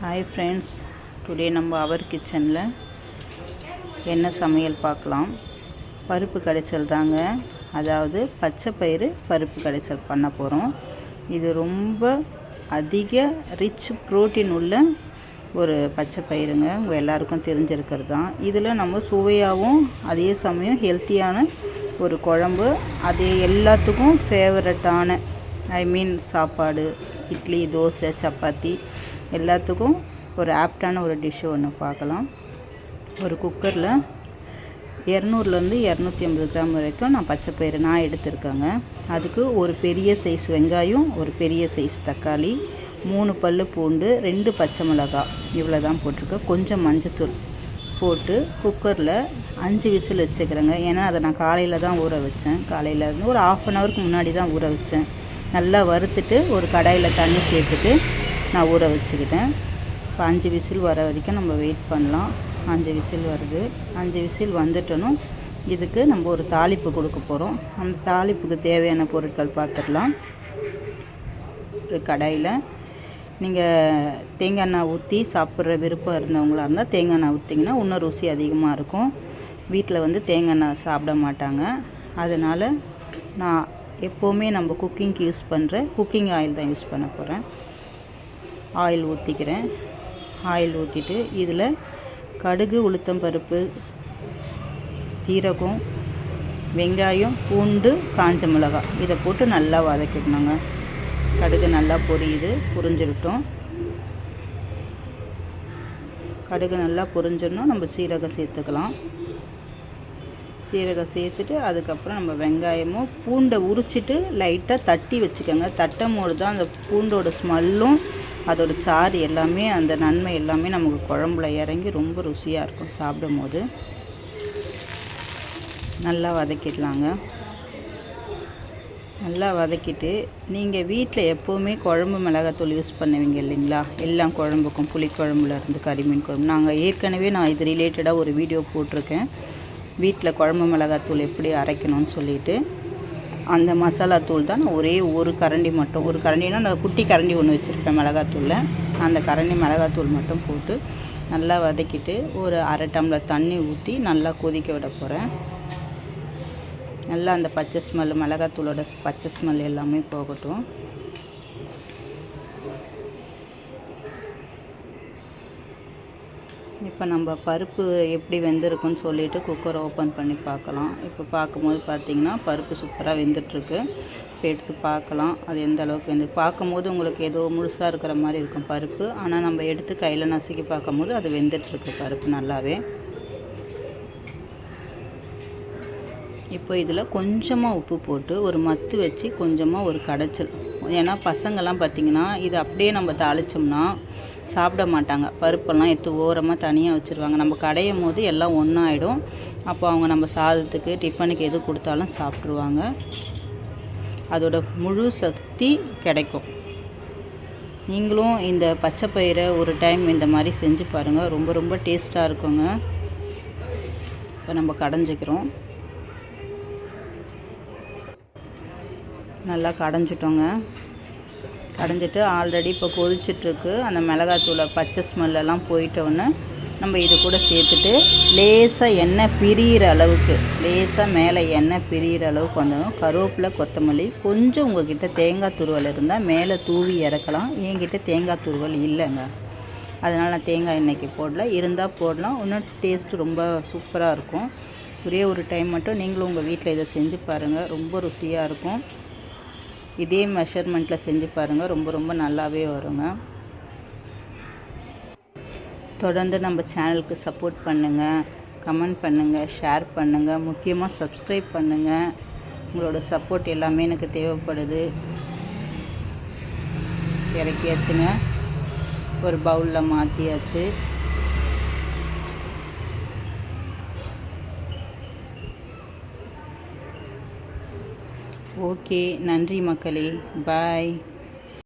Hi friends today நம்ம அவர் கிச்சனில் என்ன சமையல் பார்க்கலாம். பருப்பு கடைசல் தாங்க. அதாவது பச்சை பயிறு பருப்பு கடைசல் பண்ண போகிறோம் இது ரொம்ப அதிக ரிச் புரோட்டீன் உள்ள ஒரு பச்சை பயிருங்க. உங்கள் எல்லாருக்கும் தெரிஞ்சிருக்கிறது தான். இதில் நம்ம சுவையாகவும் அதே சமயம் ஹெல்த்தியான ஒரு குழம்பு அது எல்லாத்துக்கும் ஃபேவரட்டான ஐ மீன் சாப்பாடு இட்லி தோசை சப்பாத்தி எல்லாத்துக்கும் ஒரு ஆப்டான ஒரு டிஷ்ஷு ஒன்று பார்க்கலாம். ஒரு குக்கரில் இரநூறுலேருந்து இரநூத்தி ஐம்பது கிராம் வரைக்கும் நான் பச்சை பயிறு நான் எடுத்திருக்கேங்க. அதுக்கு ஒரு பெரிய சைஸ் வெங்காயம் ஒரு பெரிய சைஸ் தக்காளி மூணு பல் பூண்டு ரெண்டு பச்சை மிளகாய். இவ்வளோ தான் போட்டிருக்கேன். கொஞ்சம் மஞ்சத்தூள் போட்டு குக்கரில் அஞ்சு விசில் வச்சுக்கிறேங்க. ஏன்னா அதை நான் காலையில் தான் ஊற வச்சேன். காலையில் இருந்து ஒரு ஆஃப் அன் ஹவருக்கு முன்னாடி தான் ஊற வச்சேன். நல்லா வறுத்துட்டு ஒரு கடாயில் தண்ணி சேர்த்துட்டு நான் ஊற வச்சுக்கிட்டேன். இப்போ அஞ்சு விசில் வர வரைக்கும் நம்ம வெயிட் பண்ணலாம். அஞ்சு விசில் வருது. அஞ்சு விசில் வந்துட்டனும் இதுக்கு நம்ம ஒரு தாளிப்பு கொடுக்க போகிறோம் அந்த தாளிப்புக்கு தேவையான பொருட்கள் பார்த்துடலாம். ஒரு கடாயில். நீங்கள் தேங்காய் எண்ணெய் ஊற்றி சாப்பிட்ற விருப்பம் இருந்தவங்களாக இருந்தால் தேங்காய் எண்ணெய் ஊற்றிங்கன்னா இன்னும் ருசி அதிகமாக இருக்கும். வீட்டில் வந்து தேங்காய் எண்ணெய் சாப்பிட மாட்டாங்க. அதனால் நான் எப்போவுமே நம்ம குக்கிங்க்கு யூஸ் பண்ணுற குக்கிங் ஆயில் தான் யூஸ் பண்ண போகிறேன் ஆயில் ஊற்றிக்கிறேன் ஆயில் ஊற்றிட்டு இதில் கடுகு உளுத்தம் பருப்பு சீரகம் வெங்காயம் பூண்டு காஞ்ச மிளகாய் இதை போட்டு நல்லா வதக்கிடணுங்க கடுகு நல்லா பொரியுது புரிஞ்சிருட்டும். கடுகு நல்லா பொரிஞ்சிடணும் நம்ம சீரகம் சேர்த்துக்கலாம். சீரகம் சேர்த்துட்டு அதுக்கப்புறம் நம்ம வெங்காயமும் பூண்டை உரிச்சிட்டு லைட்டாக தட்டி வச்சுக்கோங்க. தட்டும் போது தான் அந்த பூண்டோட ஸ்மெல்லும் அதோடய சாறு எல்லாமே அந்த நன்மை எல்லாமே நமக்கு குழம்புல இறங்கி ரொம்ப ருசியாக இருக்கும் சாப்பிடும் போது நல்லா வதக்கிடலாங்க. நல்லா வதக்கிட்டு நீங்கள் வீட்டில் எப்போவுமே குழம்பு மிளகாத்தூள் யூஸ் பண்ணுவீங்க இல்லைங்களா? எல்லாம் குழம்புக்கும் புளிக்குழம்புல இருந்து கறிமீன் குழம்பு. நாங்கள் ஏற்கனவே நான் இது ரிலேட்டடாக ஒரு வீடியோ போட்டிருக்கேன். வீட்டில் குழம்பு மிளகாத்தூள் எப்படி அரைக்கணும்னு சொல்லிட்டு. அந்த மசாலா தூள் தான் நான் ஒரே ஒரு கரண்டி மட்டும் ஒரு கரண்டினா நான் குட்டி கரண்டி ஒன்று வச்சுருப்பேன் மிளகாத்தூளில் அந்த கரண்டி மிளகாத்தூள் மட்டும் போட்டு நல்லா வதக்கிட்டு ஒரு அரை டம்ளர் தண்ணி ஊற்றி நல்லா கொதிக்க விட போகிறேன் நல்லா அந்த பச்சை ஸ்மெல் மிளகாத்தூளோட பச்சை ஸ்மெல் எல்லாமே போகட்டும். இப்போ நம்ம பருப்பு எப்படி வெந்திருக்குன்னு சொல்லிட்டு குக்கரை ஓப்பன் பண்ணி பார்க்கலாம். இப்போ பார்க்கும்போது பார்த்திங்கன்னா பருப்பு சூப்பராக வெந்துட்டுருக்கு. இப்போ எடுத்து பார்க்கலாம். அது எந்த அளவுக்கு வெந்து பார்க்கும்போது உங்களுக்கு ஏதோ முழுசாக இருக்கிற மாதிரி இருக்கும் பருப்பு. ஆனால் நம்ம எடுத்து கையில் நசுக்கி பார்க்கும்போது அது வெந்துட்டுருக்கு பருப்பு நல்லாவே. இப்போ இதில் கொஞ்சமாக உப்பு போட்டு ஒரு மத்து வச்சு கொஞ்சமாக ஒரு கடைச்சல். ஏன்னா பசங்கள்லாம் பார்த்திங்கன்னா இது அப்படியே நம்ம தாளித்தோம்னா சாப்பிட மாட்டாங்க. பருப்பெல்லாம் எடுத்து ஓரமாக தனியாக வச்சுருவாங்க. நம்ம கடையும் போது எல்லாம் ஒன்றாயிடும் அப்போ அவங்க நம்ம சாதத்துக்கு டிஃபனுக்கு எது கொடுத்தாலும் சாப்பிட்ருவாங்க அதோட முழு சக்தி கிடைக்கும். நீங்களும் இந்த பச்சை பயிரை ஒரு டைம் இந்த மாதிரி செஞ்சு பாருங்கள் ரொம்ப ரொம்ப டேஸ்ட்டாக இருக்குங்க. இப்போ நம்ம கடைஞ்சிக்கிறோம். நல்லா கடைஞ்சிட்டோங்க. கடைஞ்சிட்டு ஆல்ரெடி இப்போ கொதிச்சிட்ருக்கு. அந்த மிளகாத்தூளை பச்சை ஸ்மெல்லெல்லாம் போயிட்டோன்னே நம்ம இது கூட சேர்த்துட்டு லேசாக எண்ணெய் பிரியிற அளவுக்கு லேசாக மேலே எண்ணெய் பிரியிற அளவுக்கு வந்தோம் கருவேப்பிலை கொத்தமல்லி கொஞ்சம் உங்கள்கிட்ட தேங்காய் துருவல் இருந்தால் மேலே தூவி இறக்கலாம். என்கிட்ட தேங்காய் துருவல் இல்லைங்க. அதனால் நான் தேங்காய் எண்ணெய்க்கு போடல. இருந்தால் போடலாம். இன்னும் டேஸ்ட்டு ரொம்ப சூப்பராக இருக்கும். ஒரே ஒரு டைம் மட்டும் நீங்களும் உங்கள் வீட்டில் இதை செஞ்சு பாருங்கள் ரொம்ப ருசியாக இருக்கும். இதே மெஷர்மெண்ட்டில் செஞ்சு பாருங்கள் ரொம்ப ரொம்ப நல்லாவே வருங்க. தொடர்ந்து நம்ம சேனலுக்கு சப்போர்ட் பண்ணுங்கள் கமெண்ட் பண்ணுங்கள் ஷேர் பண்ணுங்கள் முக்கியமாக சப்ஸ்கிரைப் பண்ணுங்கள் உங்களோட சப்போர்ட் எல்லாமே எனக்கு தேவைப்படுது. இறக்கியாச்சுங்க. ஒரு பவுலில் மாற்றியாச்சு ஓகே நன்றி மக்களே. பாய்.